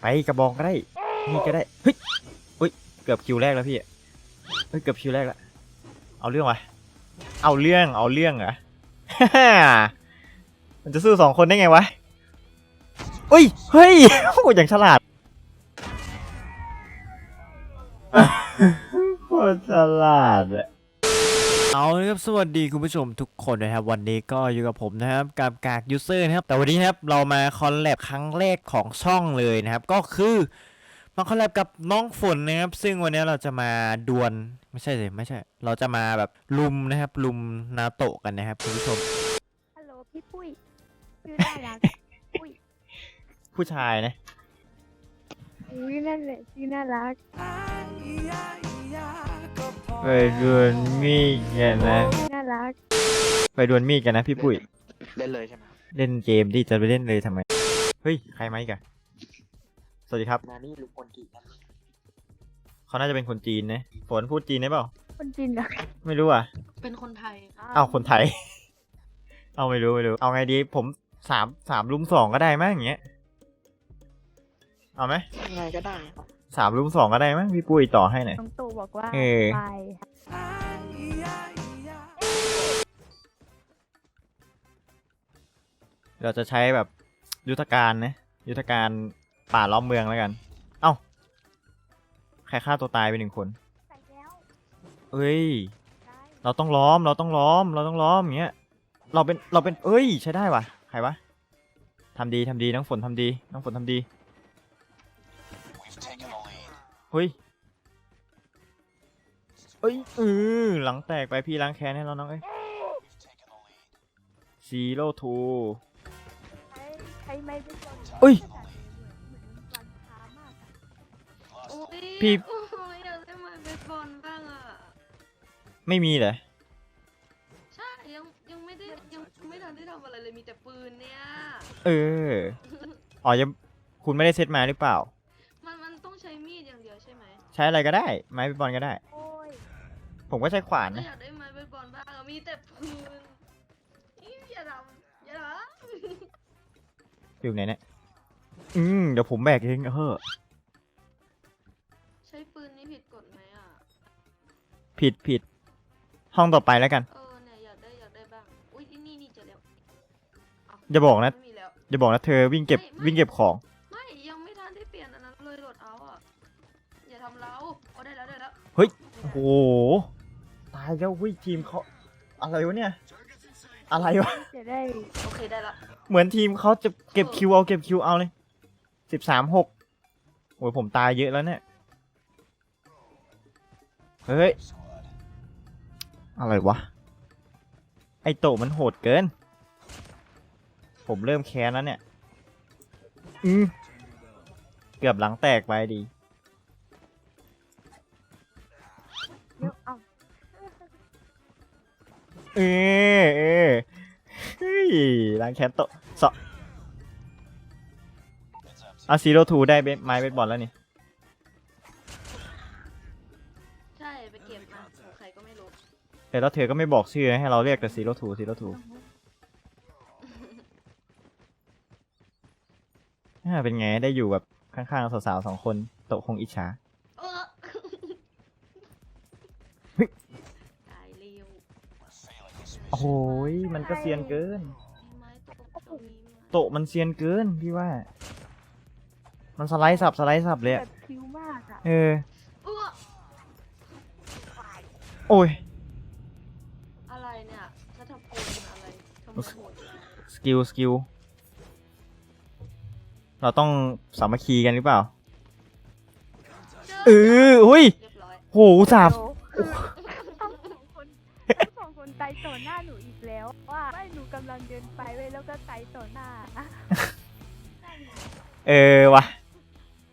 ไปกระบองก็ได้ นี่ก็ได้ เฮ้ยเฮ้ย เกือบคิวแรกแล้วพี่เฮ้ยเกือบคิวแรกแล้วเอาเรื่องวะเอาเรื่อง เอาเรื่องเหรอมันจะสู้สองคนได้ไงวะเฮ้ย เฮ้ยโอ้ยอย่างฉลาดโคตรฉลาดอะ เอาละครับสวัสดีคุณผู้ชมทุกคนนะครับวันนี้ก็อยู่กับผมนะครับกับกากยูเซอร์นะครับแต่วันนี้นะครับเรามาคอลแลบครั้งแรกของช่องเลยนะครับ ก็คือมาคอลแลบกับน้องฝนนะครับ ซึ่งวันนี้เราจะมาดวลไม่ใช่สิไม่ใช่ เราจะมาแบบลุมนะครับลุมนาโตะกันนะครับคุณผู้ชมฮัลโหลพี่ปุ้ยชื่อน่ารักปุ้ยผู้ชายนะอุ้ยนั่นแหละชื่อน่ารัก ไปดวลมีดกันนะ น่ารัก ไปดวลมีดกันนะพี่ปุ้ย เล่นเลยใช่ไหมเล่นเกมดิจะไปเล่นเลยทำไม เฮ้ย ใครไหมกันสวัสดีครับ นานี่ลุงคนกี่นั่นเขาน่าจะเป็นคนจีนนะ ฝนพูดจีนได้เปล่า คนจีนเหรอไม่รู้อะ เป็นคนไทยเอาคนไทย เอาไม่รู้ไม่รู้ เอาไงดี ผมสามสามลุมสองก็ได้มั้งอย่างเงี้ย เอาไหมยังไงก็ได้ครับ สามลุมสองก็ได้มั้งพี่ปุ้ยต่อให้หน่อย น้องตู่บอกว่าเออ ไปเราจะใช้แบบยุทธการนะยุทธการป่าล้อมเมืองแล้วกัน เอ้าใครฆ่าตัวตายไปหนึ่งคนไปแล้วเอ้ย ได้เราต้องล้อม เราต้องล้อม เราต้องล้อมอย่างเงี้ย เราเป็น เราเป็น เอ้ย ใช้ได้วะใครวะทำดีทำดีน้องฝนทำดี น้องฝนทำดี เฮ้ยเอ้ยเออหลังแตกไปพี่ล้างแค้นให้เราน้องเอ้ยซีโร่ทูใช้ใช้ไม้เป็นคนเอ้ยเหมือนวันช้ามากอะโอ้ยพี่ โอ้ยอยากได้ไม้เบสบอลบ้างอะ ไม่มีเหรอใช่ ยังยังไม่ได้ยังไม่ทันได้ทำอะไรเลยมีแต่ปืนเนี่ย เอออ๋อยังคุณไม่ได้เซตมาหรือเปล่า ช่ไหมใช้อะไรก็ได้ ไม้เบสบอลก็ได้ โอ้ยผมก็ใช้ขวานก็นะอยากได้ไม้เบสบอลบ้างอะมีแต่ปืนอีอย่าทำอย่าทอยู่ไหนเนี่ยอืมเดี๋ยวผมแบกเองเฮ้อำใช้ปืนนี่ผิดกฎไหมอะ ผิดผิดห้องต่อไปแล้วกัน เออเนี่ยอยากได้อยากได้บ้าง อุ้ยนี่นี่เจอแล้วเอย่าบอกนะ ไม่มีแล้ว อย่าบอกนะเธอวิ่งเก็บไม่ไม่ วิ่งเก็บของไม่ยัง อย่าทำเราเอาได้แล้วได้แล้วเฮ้ยโอ้โห ตายแล้วเฮ้ยทีมเขาอะไรวะเนี่ย อะไรวะ จะได้โอเคได้ละเหมือนทีมเขาจะเก็บคิวเอาเก็บคิวเอาเลยสิบสามหกโอ้ยผมตายเยอะแล้วเนี่ย เฮ้ย อะไรวะ ไอโตะมันโหดเกิน ผมเริ่มแค้นแล้วเนี่ย อืมเกือบหลังแตกไปดี เออเออเฮ้ยล้างแค้นโตะสออาซีโร่ทูได้เบสไม้เบสบอลแล้วนี่ ใช่ไปเก็บมาของใครก็ไม่รู้แต่แล้วเธอก็ไม่บอกชื่อให้เราเรียกแต่ซีโร่ทูซีโร่ทูเป็นไงได้อยู่แบบข้างๆสาวๆสองคนโตะคงอิจฉา โอ้โหยมันก็เซียนเกินมีไม้ตกตรงนี้ไหมโตะมันเซียนเกินพี่ว่า มันสไลด์สับสไลด์สับเลยแบอะบคิ้วมากอะเออเออโอ้ย อะไรเนี่ยนัทพลอะไรทำไมโหดสกิล สกิล เราต้องสามัคคีกันหรือเปล่า เออ อุ้ยเรียบร้อยโหสาบโอ้ทั้ง ไต่ต่อหน้าหนูอีกแล้ว ว่าไม่หนูกำลังเดินไปเว้ยแล้วก็ไต่ต่อหน้า เออวะ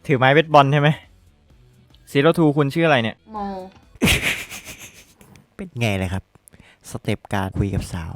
ถือไม้เบสบอลใช่ไหมซีโร่ทูคุณชื่ออะไรเนี่ย โม เป็นไงเลยครับ สเต็ปการคุยกับสาว